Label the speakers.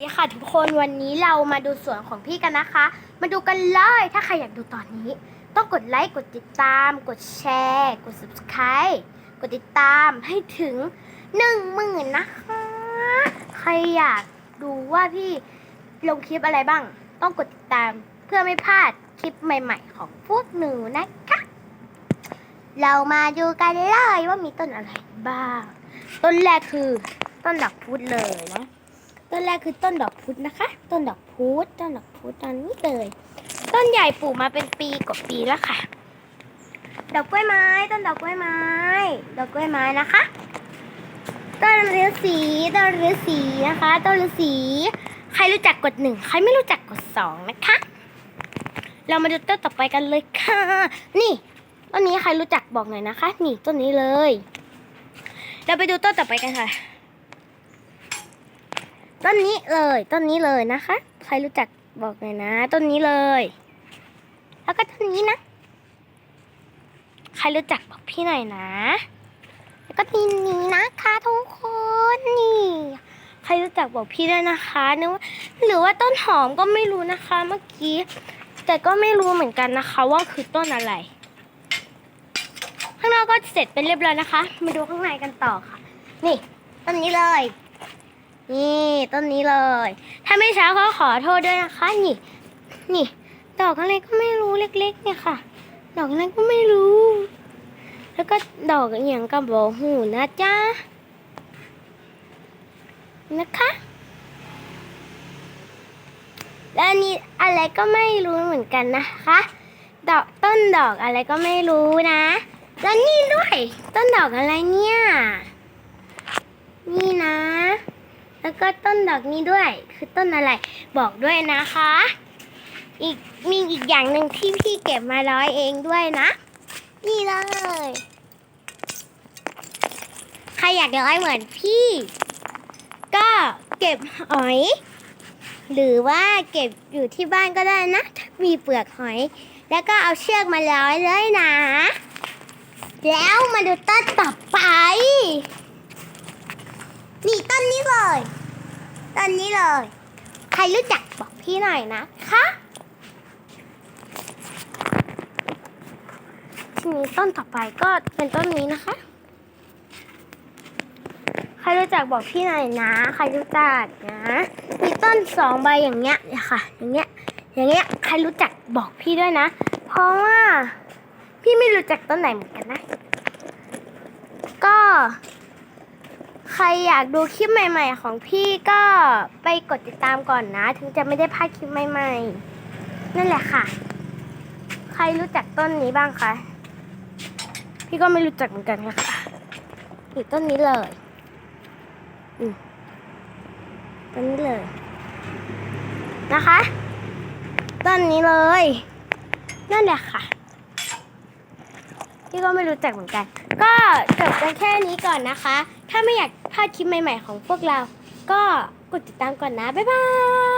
Speaker 1: สวัสดีค่ะทุกคนวันนี้เรามาดูสวนของพี่กันนะคะ มาดูกันเลยถ้าใครอยากดูตอนนี้ ต้องกดไลค์กดติดตาม กดแชร์ กด subscribe กดติดตามให้ถึงหนึ่งหมื่นนะคะ ใครอยากดูว่าพี่ลงคลิปอะไรบ้าง ต้องกดติดตามเพื่อไม่พลาดคลิปใหม่ ๆ ของพวกหนูนะคะ เรามาดูกันเลยว่ามีต้นอะไรบ้าง ต้นแรกคือต้นดอกพุธเลยนะ ต้นแรกคือต้นดอกพุธนะคะ ต้นดอกพุธต้นดอกพุธตอนนี้เลยต้นใหญ่ปลูกมาเป็นปีกว่าปีแล้วค่ะ ดอกกล้วยไม้ ต้นดอกกล้วยไม้ ดอกกล้วยไม้นะคะ ต้นฤาษีต้นฤาษีนะคะ ต้นฤาษีใครรู้จักกดหนึ่งใครไม่รู้จักกดสองนะคะ เรามาดูต้นต่อไปกันเลยค่ะ นี่ต้นนี้ใครรู้จักบอกหน่อยนะคะ นี่ต้นนี้เลย เราไปดูต้นต่อไปกันค่ะ ต้นนี้เลยต้นนี้เลยนะคะ ใครรู้จักบอกหน่อยนะ ต้นนี้เลย แล้วก็ต้นนี้นะ ใครรู้จักบอกพี่หน่อยนะ แล้วก็ต้นนี้นะคะทุกคนนี่ใครรู้จักบอกพี่ได้นะคะนึกว่าหรือว่าต้นหอมก็ไม่รู้นะคะ เมื่อกี้ แต่ก็ไม่รู้เหมือนกันนะคะ ว่าคือต้นอะไร ข้างนอกก็เสร็จเป็นเรียบร้อยนะคะ มาดูข้างในกันต่อค่ะ นี่ต้นนี้เลย นี่ต้นนี้เลย ถ้าไม่เช้าก็ขอโทษด้วยนะคะ นี่ นี่ ดอกอะไรก็ไม่รู้เล็ก ๆ เนี่ยค่ะ ดอกอะไรก็ไม่รู้ แล้วก็ดอกอย่างกับบอกหูนะจ๊ะนะคะและอันนี้อะไรก็ไม่รู้เหมือนกันนะคะ ดอกต้นดอกอะไรก็ไม่รู้นะแล้วนี่ด้วย ต้นดอกอะไรเนี่ย นี่นะ แล้วก็ต้นดอกนี้ด้วย คือต้นอะไรบอกด้วยนะคะ อีกมีอีกอย่างหนึ่งที่พี่เก็บมาร้อยเองด้วยนะ นี่เลย ใครอยากร้อยเหมือนพี่ ก็เก็บหอย หรือว่าเก็บอยู่ที่บ้านก็ได้นะ มีเปลือกหอย แล้วก็เอาเชือกมาร้อยเลยนะ แล้วมาดูต้นต่อไป นี่ต้นนี้เลย ต้นนี้เลย ใครรู้จักบอกพี่หน่อยนะคะทีนี้ต้นต่อไปก็เป็นต้นนี้นะคะ ใครรู้จักบอกพี่หน่อยนะ ใครรู้จักนะ มีต้นสองใบอย่างเงี้ยค่ะ อย่างเงี้ย อย่างเงี้ย ใครรู้จักบอกพี่ด้วยนะ เพราะว่าพี่ไม่รู้จักต้นไหนเหมือนกันนะ ก็ ใครอยากดูคลิปใหม่ ๆ ของพี่ก็ไปกดติดตามก่อนนะ ถึงจะไม่ได้พลาดคลิปใหม่ ๆ นั่นแหละค่ะ ใครรู้จักต้นนี้บ้างคะ พี่ก็ไม่รู้จักเหมือนกันค่ะนี่ต้นนี้เลยอืมต้นนี้เลย นะคะ ต้นนี้เลย นั่นแหละค่ะ พี่ก็ไม่รู้จักเหมือนกัน ก็จบกันแค่นี้ก่อนนะคะ ถ้าไม่อยากพลาดคลิปใหม่ ๆ ของพวกเรา ก็กดติดตามก่อนนะ บ๊ายบาย